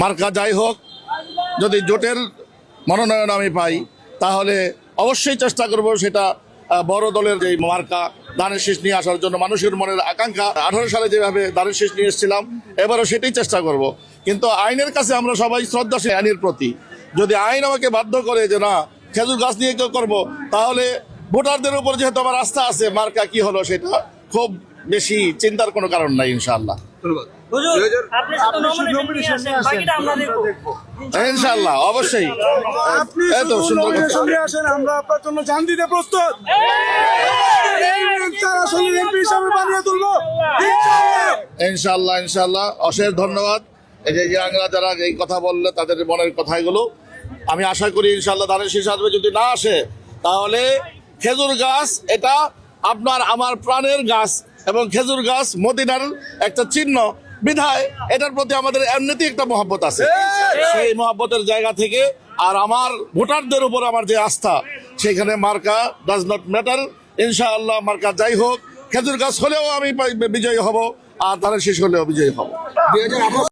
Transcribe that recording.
মার্কা যাই হোক, যদি জোটের মনোনয়ন আমি পাই, তাহলে অবশ্যই চেষ্টা করব সেটা বড় দলের যে মার্কা, দানের শেষ নিয়ে আসার জন্য মানুষের মনের আকাঙ্ক্ষা। আঠারো সালে যেভাবে দানের শেষ নিয়ে এসেছিলাম, এবারও সেটাই চেষ্টা করব। কিন্তু আইনের কাছে আমরা সবাই শ্রদ্ধাশীল আইনের প্রতি। যদি আইন আমাকে বাধ্য করে যে না, খেজুর গাছ নিয়ে কেউ করব, তাহলে ভোটারদের উপর যেহেতু আমার আস্থা আছে, মার্কা কি হলো সেটা খুব বেশি চিন্তার কোনো কারণ নাই, ইনশাআল্লাহ। ধন্যবাদ। ইনশাআল্লাহ অবশ্যই। আপনি কথা। আসেন আমরা আপনার জন্য জান দিতে প্রস্তুত। এই নেতা আসলে এমপি হিসাবে বানিয়ে তুলবো। ইনশাআল্লাহ। ইনশাল্লাহ ইনশাল্লাহ অশেষ ধন্যবাদ। এই যে ইয়াংরা যারা এই কথা বললে তাদের মনের কথাগুলো। আমি আশা করি ইনশাল্লাহ ধানের শীষ আসবে যদি না আসে তাহলে খেজুর গাছ এটা আপনার আমার প্রাণের গাছ এবং খেজুর গাছ মদিনার একটা চিহ্ন। বিধায় এটার প্রতি আমাদের এমনিতেই একটা মহাব্বত আছে। সেই মহাব্বতের জায়গা থেকে আর আমার ভোটারদের উপর আমার যে আস্থা সেখানে মার্কা ডাজ নট ম্যাটার ইনশাআল্লাহ মার্কা যাই হোক খেজুর গাছ হলেও আমি পাই- বিজয়ী হব আর তারা শেষ হলেও বিজয়ী হব।